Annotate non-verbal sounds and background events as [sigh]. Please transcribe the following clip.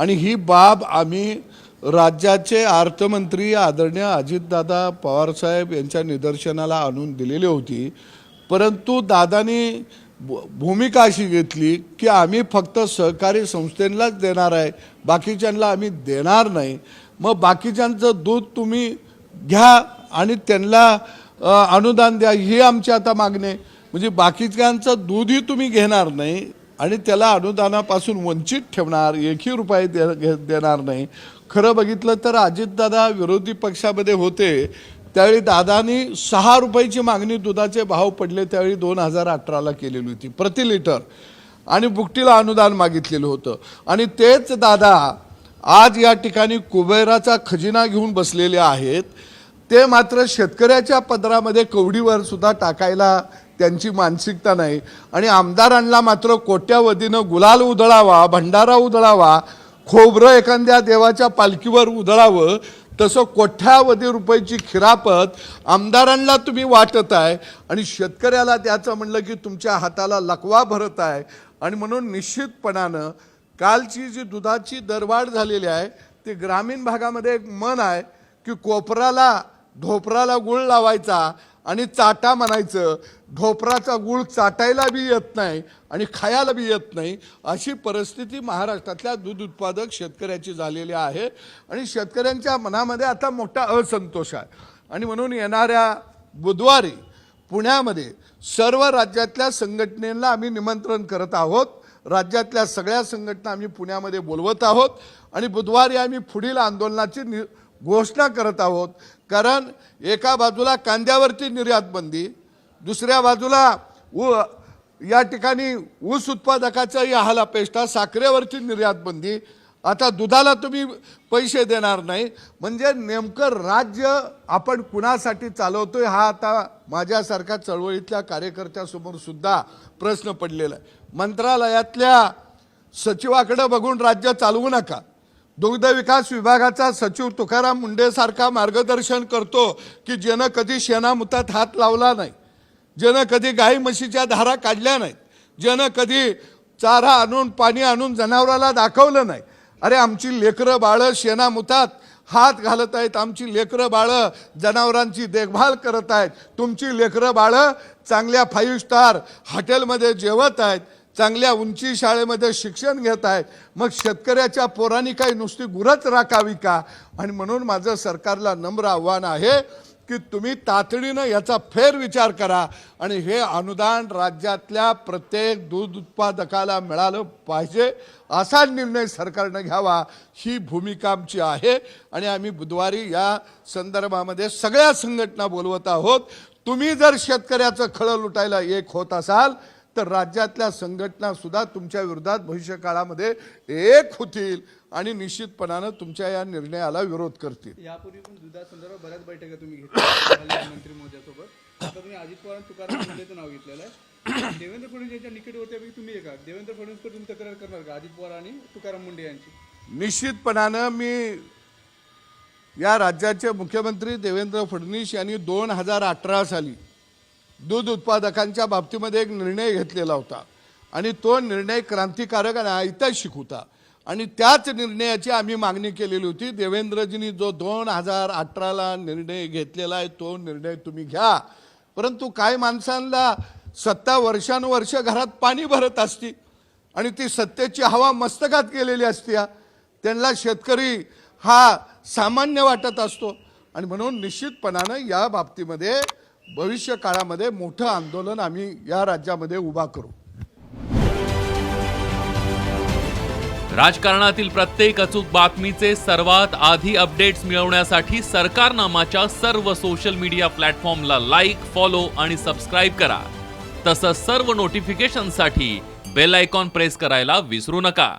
आणि ही बाब आम्ही राज्याचे अर्थमंत्री आदरणीय अजितदादा पवारसाहेब यांच्या निदर्शनाला आणून दिलेली होती. परंतु दादानी भूमिका अशी घेतली की आम्ही फक्त सहकारी संस्थेलाच देणार आहे बाकीच्यांना आम्ही देणार नाही. मग बाकीच्यांचं दूध तुम्ही घ्या आणि त्यांना अनुदान द्या ही आमची आता मागणी आहे. म्हणजे बाकीच्यांचं दूधही तुम्ही घेणार नाही आणि त्याला अनुदानापासून वंचित ठेवणार एकही रुपये दे घे- देणार नाही. खरं बघितलं तर अजितदादा विरोधी पक्षामध्ये होते. त्यावेळी दादानी सहा रुपयाची मागणी दुधाचे भाव पडले त्यावेळी दोन हजार अठराला केलेली होती प्रति लिटर. आणि बुकटीला अनुदान मागितलेलं होतं. आणि तेच दादा आज या ठिकाणी कुबेराचा खजिना घेऊन बसलेले आहेत. ते मात्र शेतकऱ्याच्या पदरामध्ये कवडीवर सुद्धा टाकायला त्यांची मानसिकता नाही. आणि आमदारांना मात्र कोट्यावधीनं गुलाल उधळावा भंडारा उधळावा खोबरं एखाद्या देवाच्या पालखीवर उधळावं तसं कोट्यावधी रुपयाची खिरापत आमदारांना तुम्ही वाटत आहे. आणि शेतकऱ्याला त्याचं म्हणलं की तुमच्या हाताला लकवा भरत आहे. आणि म्हणून निश्चितपणानं कालची जी दुधाची दरवाढ झालेली आहे ती ग्रामीण भागामध्ये एक मन आहे की कोपराला धोपराला गुळ लावायचा आणि चाटा म्हणायचं ढोपराचा गुळ चाटायला बी येत नाही आणि खायला बी येत नाही अशी परिस्थिती महाराष्ट्रातल्या दूध उत्पादक शेतकऱ्याची झालेली आहे. आणि शेतकऱ्यांच्या मनामध्ये आता मोठा असंतोष आहे. आणि म्हणून येणाऱ्या बुधवारी पुण्यामध्ये सर्व राज्यातल्या संघटनेला आम्ही निमंत्रण करत आहोत. राज्यातल्या सगळ्या संघटना आम्ही पुण्यामध्ये बोलवत आहोत. आणि बुधवारी आम्ही पुढील आंदोलनाची नि घोषणा करत आहोत. कारण एका बाजूला कांद्यावरची निर्यात बंदी दुसऱ्या बाजूला उ या ठिकाणी ऊस उत्पादकाचा या पेष्टा साखरेवरची निर्यात बंदी. आता दुधाला तुम्ही पैसे देणार नाही. म्हणजे नेमकं राज्य आपण कुणासाठी चालवतोय हा आता माझ्यासारख्या चळवळीतल्या कार्यकर्त्यासमोर सुद्धा प्रश्न पडलेला आहे. मंत्रालयातल्या सचिवाकडे बघून राज्य चालवू नका. दुग्ध विकास विभागाचा सचिव तुकाराम मुंडेसारखा मार्गदर्शन करतो की ज्यानं कधी शेणामुतात हात लावला नाही ज्यानं कधी गाई म्हशीच्या धारा काढल्या नाहीत ज्यानं कधी चारा आणून पाणी आणून जनावराला दाखवलं नाही. अरे आमची लेकरं बाळं शेणामुतात हात घालत आहेत आमची लेकरं बाळं जनावरांची देखभाल करत आहेत तुमची लेकरं बाळं चांगल्या फाईव्ह स्टार हॉटेलमध्ये जेवत आहेत चांगल्या उंची शाळेमध्ये शिक्षण घेत आहेत मग शेतकऱ्याच्या पोरांनी काही नुसती गुरच राखावी का? आणि म्हणून माझं सरकारला नम्र आव्हान आहे की तुम्ही तातडीनं याचा फेर विचार करा. आणि हे अनुदान राज्यातल्या प्रत्येक दूध उत्पादकाला मिळालं पाहिजे असा निर्णय सरकारनं घ्यावा. ही भूमिका आमची आहे. आणि आम्ही बुधवारी या संदर्भामध्ये सगळ्या संघटना बोलवत आहोत. तुम्ही जर शेतकऱ्याचं खळं लुटायला एक होत असाल तर राज्यातल्या संघटना सुद्धा तुमच्या विरोधात भविष्य काळामध्ये एक होतील आणि निश्चितपणानं तुमच्या या निर्णयाला विरोध करतील. यापूर्वी पण दुधासंदर्भात बऱ्याच बैठका तुम्ही घेतल्या. [coughs] मंत्री महोदयासोबत आता तुम्ही अजित पवार तुकाराम मुंडेचं नाव घेतलेलं आहे. [coughs] देवेंद्र फडणवीस यांच्या निकटवर्तीपैकी तुम्ही एका देवेंद्र फडणवीसकडे तुम्ही तक्रार करणार का? अजित पवार आणि तुकाराम मुंडे यांची? निश्चितपणानं मी या राज्याचे मुख्यमंत्री देवेंद्र फडणवीस यांनी दोन हजार अठरा साली दूध उत्पादकांच्या बाबतीमध्ये एक निर्णय घेतलेला होता. आणि तो निर्णय क्रांतिकारक आणि ऐतिहासिक होता. आणि त्याच निर्णयाची आम्ही मागणी केलेली होती. देवेंद्रजींनी जो दोन हजार अठराला निर्णय घेतलेला आहे तो निर्णय तुम्ही घ्या. परंतु काय माणसांना सत्ता वर्षानुवर्ष घरात पाणी भरत असती आणि ती सत्तेची हवा मस्तकात गेलेली असते त्यांना शेतकरी हा सामान्य वाटत असतो. आणि म्हणून निश्चितपणानं या बाबतीमध्ये भविष्य काळामध्ये मोठं आंदोलन आम्ही या राज्यामध्ये उभा करू. राजकारणातील प्रत्येक अचूक बातमीचे सर्वात आधी अपडेट्स मिळवण्यासाठी सरकारनामाच्या सर्व सोशल मीडिया प्लॅटफॉर्मला लाईक फॉलो आणि सबस्क्राईब करा. तसंच सर्व नोटिफिकेशनसाठी बेल आयकॉन प्रेस करायला विसरू नका.